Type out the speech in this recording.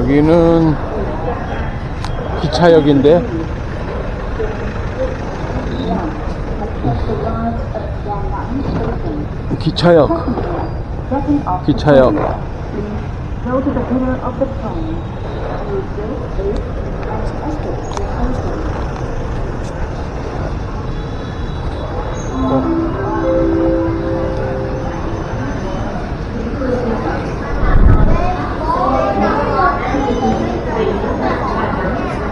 여기는 기차역인데. 기차역. 기차역.